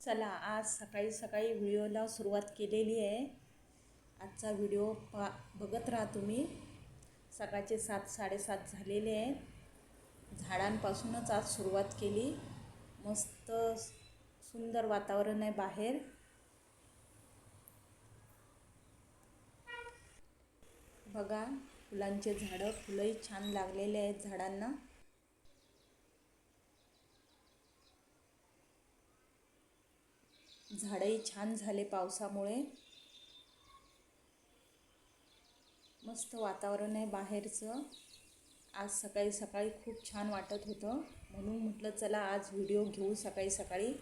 चला आज सकाळी सकाळी व्हिडिओला सुरुवात केलेली आहे. आजचा व्हिडिओ पा बघत राहा तुम्ही. सकाळचे सात साडेसात झालेले आहेत. झाडांपासूनच आज सुरुवात केली. मस्त सुंदर वातावरण आहे बाहेर. बघा फुलांचे झाडं फुलंही छान लागलेले आहेत झाडांना. झाडंही छान झाले पावसामुळे. मस्त वातावरण आहे बाहेरचं. आज सकाळी सकाळी खूप छान वाटत होतं. म्हणून म्हटलं चला आज व्हिडिओ घेऊ सकाळी सकाळी.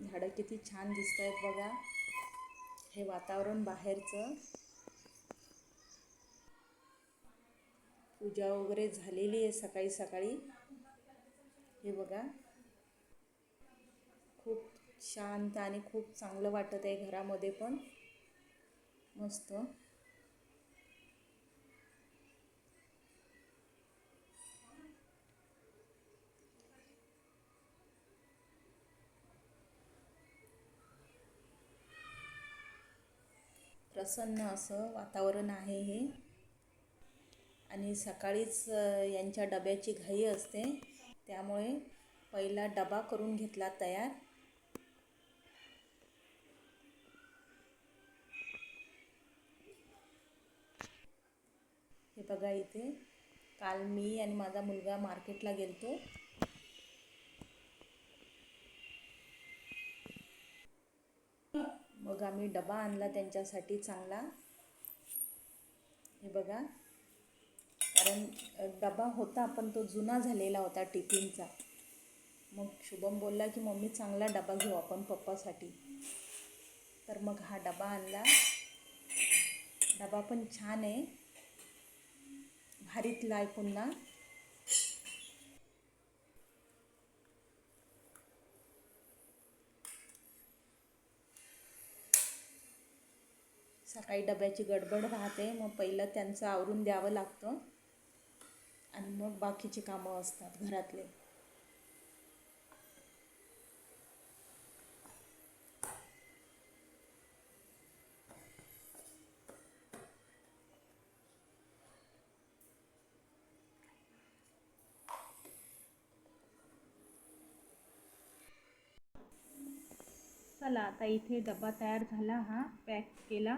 झाडं किती छान दिसत आहेत बघा. हे वातावरण बाहेरचं. पूजा वगैरे झालेली आहे सकाळी सकाळी. हे बघा. खूप शांत आणि खूप चांगलं वाटत आहे घरामध्ये पण. मस्त. प्रसन्न असं वातावरण आहे हे. आणि सकाळीच यांच्या डब्याची घाई असते. त्यामुळे पहिला डबा करून घेतला तयार. हे बघा इथे काल मी आणि माझा मुलगा मार्केटला गेलतो. मग आम्ही डबा आणला त्यांच्यासाठी चांगला. हे बघा. कारण डबा होता पण तो जुना झालेला होता टिफिनचा. मग शुभम बोलला की मम्मी चांगला डबा घेऊ आपण पप्पासाठी. तर मग हा डबा आणला. डबा पण छान आहे. भारीतला आहे पुन्हा. सकाळी डब्याची गडबड राहते. मग पहिलं त्यांचं आवरून द्यावं लागतं. आणि मग बाकीची कामं असतात घरातले. चला आता इथे डबा तयार झाला हा. पॅक केला.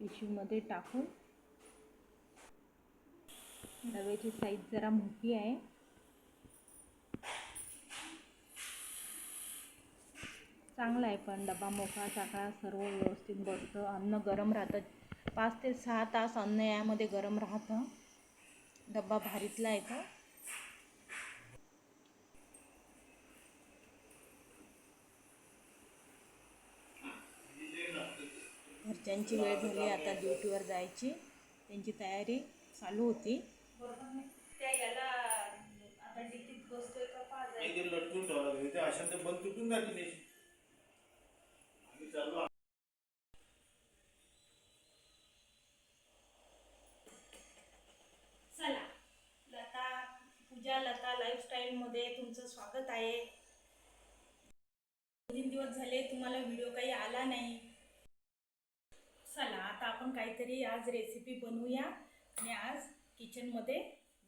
पिशवीमध्ये टाकून. डब्याची साईज जरा मोठी आहे. चांगला आहे पण डबा मोकळा चाकळा सर्व व्यवस्थित बसतं. अन्न गरम राहतं. पाच ते सहा तास अन्न यामध्ये गरम राहतं. डब्बा भारीतला आहे का घरच्यांची वेळ झाली आता ड्युटीवर जायची. त्यांची तयारी चालू होती. लटकून ठेवावं लागेल. ते अशा ते बंद तुटून जाते त्याची. आम्ही चाललो. चला. लता पूजा लता लाईफस्टाईलमध्ये तुमचं स्वागत आहे. तीन दिवस झाले तुम्हाला व्हिडिओ काही आला नाही. चला आता आपण काहीतरी आज रेसिपी बनवूया. आणि आज किचनमध्ये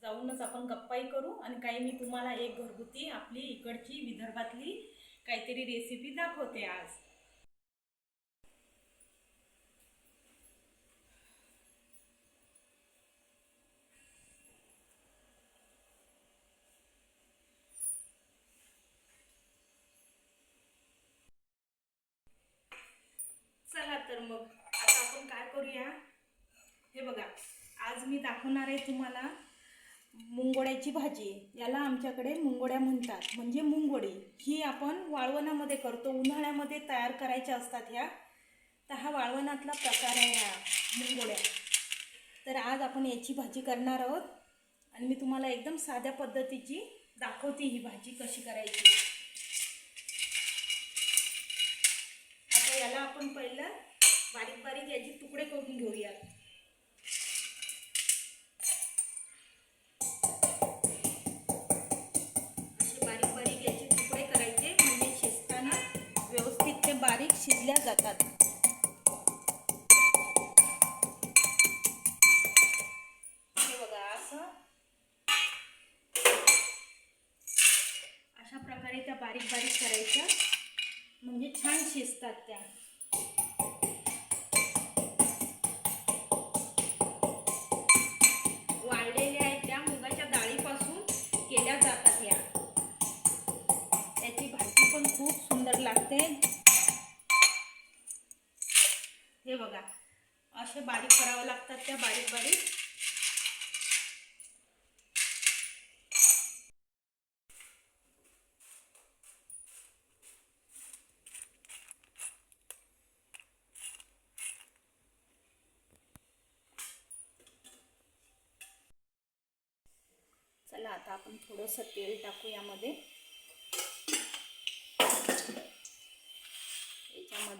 जाऊनच आपण गप्पाही करू आणि काही मी तुम्हाला एक घरगुती आपली इकडची विदर्भातली काहीतरी रेसिपी दाखवते आज. चला तर मग आता आपण काय करूया? हे बघा. आज मी दाखवणार आहे तुम्हाला मुंगोड्याची भाजी. याला आमच्याकडे मुंगोड्या म्हणतात. म्हणजे मुंगोडी ही आपण वाळवणामध्ये करतो. उन्हाळ्यामध्ये तयार करायच्या असतात ह्या. तर हा वाळवणातला प्रकार आहे ह्या मुंगोड्या. तर आज आपण याची भाजी करणार आहोत. आणि मी तुम्हाला एकदम साध्या पद्धतीची दाखवते ही भाजी कशी करायची. आता याला आपण पहिलं बारीक बारीक याचे तुकडे करून घेऊयात. शिजल्या जातात. हे बघा असं. अशा प्रकारे त्या बारीक बारीक करायच्या. म्हणजे छान शिजतात त्या. वाळलेल्या आहेत त्या मुगाच्या डाळीपासून केल्या जातात या त्याची भाजी पण खूप सुंदर लागते. हे बघा. असे बारीक करावं लागतात त्या बारीक बारीक. चला आता आपण थोडंसं तेल टाकू यामध्ये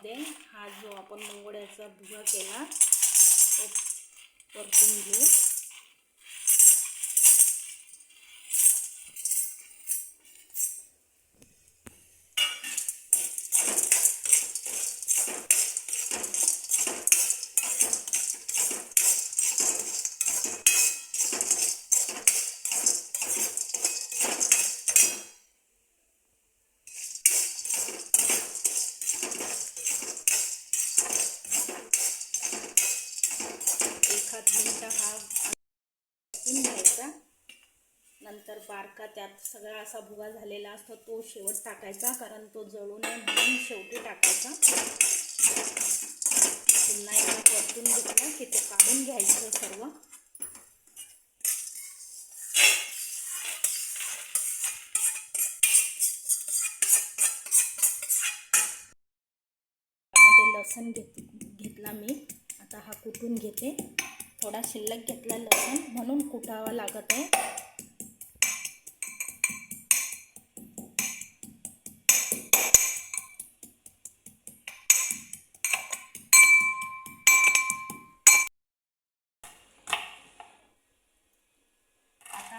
याच्यामध्ये हा जो आपण मंगोळ्याचा भुगा केला तो परतून घेऊ. बारका त्यात सगळा असा भुगा झालेला असतो तो शेवट टाकायचा कारण तो जळू नये म्हणून शेवटी टाकायचा. पुन्हा एकदा परतून घेतला की ते काढून घ्यायचं सर्व. लसण घेत घेतला मी. आता हा कुटून घेते? थोडा शिल्लक घेतला लसण म्हणून कुटावा लागत आहे.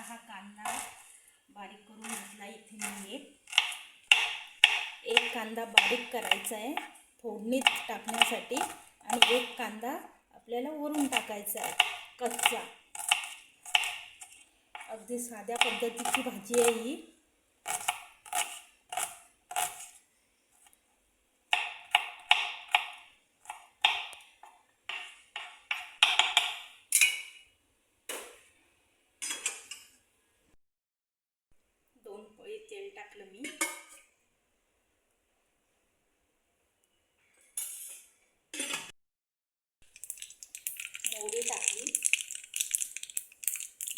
हा कांदा बारीक करून घेतला इथे मी एक. एक कांदा बारीक करायचा आहे फोडणीत टाकण्यासाठी आणि एक कांदा आपल्याला वरून टाकायचा आहे कच्चा. अगदी साध्या पद्धतीची भाजी आहे ही. टाकलं मी. मोहरी टाकली.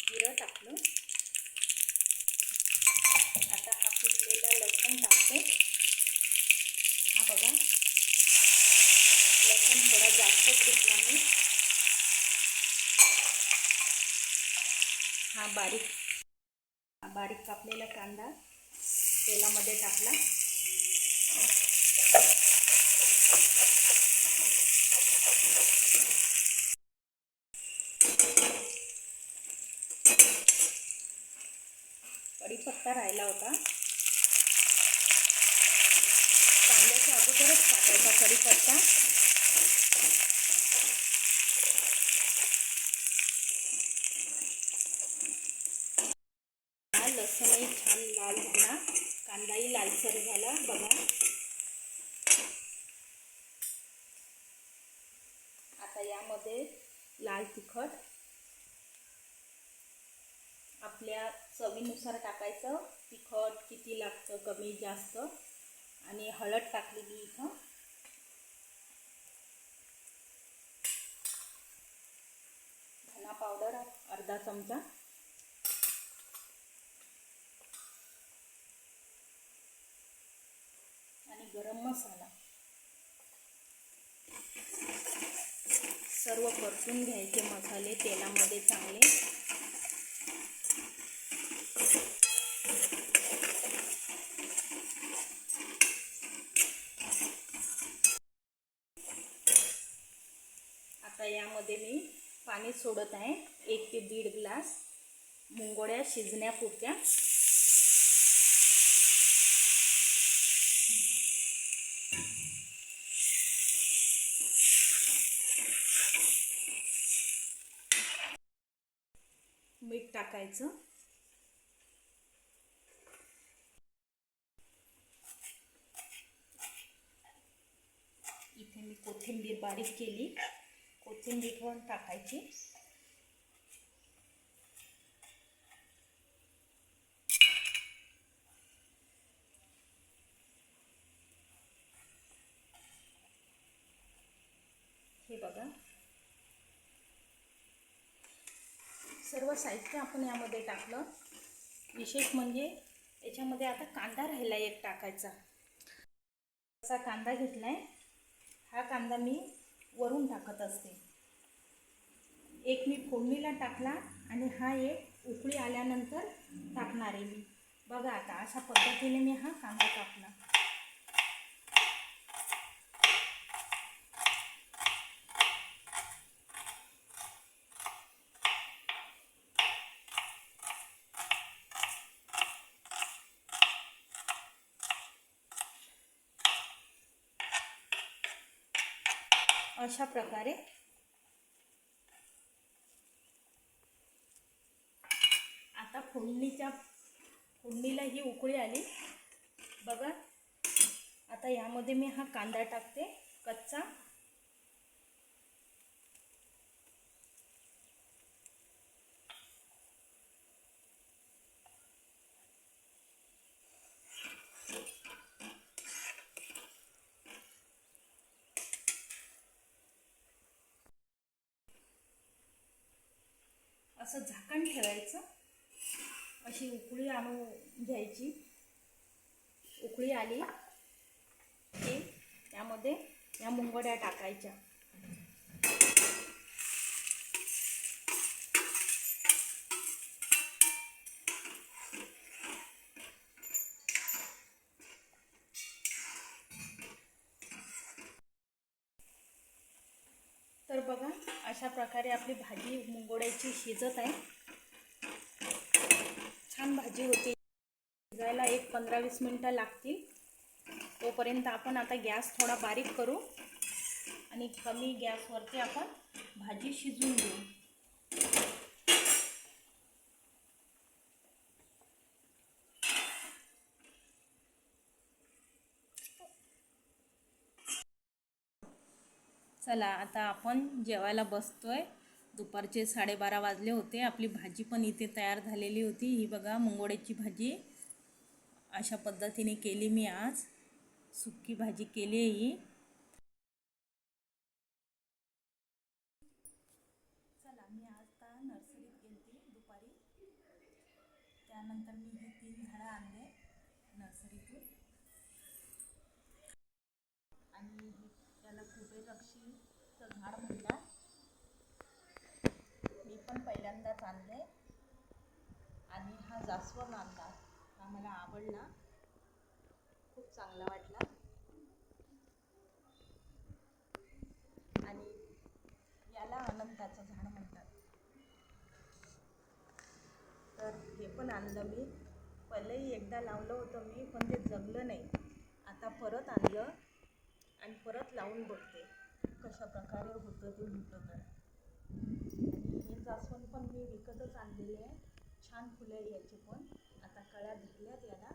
जिरं टाकलं. आता हा कुटलेला लसूण टाकते. हा बघा. लसूण थोडा जास्तच घेतला मी हा बारीक बारीक कापलेला कांदा. तेलामध्ये टाकला. कढीपत्ता राहिला होता. कांद्याच्या अगोदरच टाकायचा कढीपत्ता हा लसूणही छान लाल झाला कांदाही लालसर झाला बघा आता यामध्ये लाल तिखट आपल्या चवीनुसार टाकायचं. तिखट किती लागतं कमी जास्त. आणि हळद टाकली मी इथं. धना पावडर अर्धा चमचा. आणि गरम मसाला. सर्व परतून घ्यायचे मसाले तेलामध्ये चांगले. यामध्ये मी पाणी सोडत आहे. एक ते दीड ग्लास मुंगोड्या शिजण्यापुरत्या मीठ टाकायचं. इथे मी कोथिंबीर बारीक केली. कोथिंबीर पण टाकायची. हे बघा. सर्व साहित्य आपण यामध्ये टाकलं. विशेष म्हणजे याच्यामध्ये आता कांदा राहिला एक टाकायचा. असा कांदा घेतलाय. हा कांदा मी वरून टाकत असते. एक मी फोडणीला टाकला आणि हा एक उकळी आल्यानंतर टाकणार आहे मी. बघा आता अशा पद्धतीने मी हा कांदा टाकला अशा प्रकारे आता फोडणीच्या फोडणीला ही उकळी आली. बघा आता यामध्ये मी हा कांदा टाकते कच्चा. असं झाकण ठेवायचं. अशी उकळी आणून घ्यायची. उकळी आली की त्यामध्ये या मुंगड्या टाकायच्या. तर बघा अशा प्रकारे आपली भाजी मुंगोड्याची शिजत आहे. छान भाजी शिजायला एक पंधरा वीस मिनटं लागतील. तोपर्यंत आपण आता गॅस थोडा बारीक करू आणि कमी गॅसवरती आपण भाजी शिजवून घेऊ. चला आता आपण जेवायला बसतोय. दुपारचे साडेबारा वाजले होते. आपली भाजी पण इथे तयार झालेली होती. ही बघा मुंगोड्याची भाजी. अशा पद्धतीने केली मी आज. सुक्की भाजी केली आहे ही. चला मी आज का नर्सरीत गेली दुपारी. त्यानंतर मी ही तीन झाडं आणले नर्सरीतून आणि हे त्याला कुबेर रक्षीचं झाड म्हणतात मी पण पहिल्यांदाच आणले आणि हा जास्वंद आणला हा मला आवडला. खूप चांगला वाटला. आणि याला अनंताचं झाड म्हणतात. तर हे पण आणलं मी. पहिलेही एकदा लावलं होतं मी पण ते जगलं नाही. आता परत आणलं आणि परत लावून बघते. कशा प्रकारे होतं ते होतं तर. आणि हे जास्वंद पण मी विकतच आणलेले आहे. छान फुलं आहे याची पण. आता कळ्या धरल्यात याला.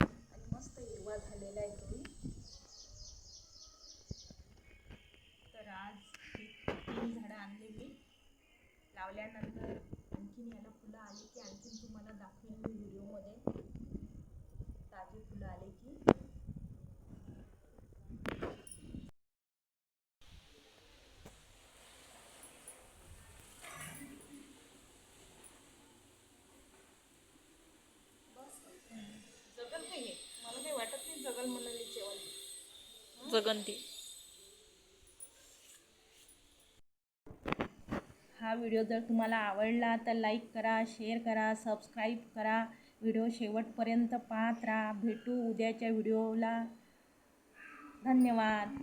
आणि मस्त हिरवा झालेला आहे तुम्ही तर आज ही तीन झाडं आणले मी. लावल्यानंतर आणखीन याला फुलं आली की आणखीन तुम्हाला दाखवेन मी व्हिडिओमध्ये. ताजी फुलं आली की जगल नाही हे मला काही वाटत नाही जगल म्हणाली जेवण जगंती. हा व्हिडिओ जर तुम्हाला आवडला तर लाईक करा शेअर करा सबस्क्राईब करा. व्हिडिओ शेवटपर्यंत पाहत राहा. भेटू उद्याच्या व्हिडिओला धन्यवाद.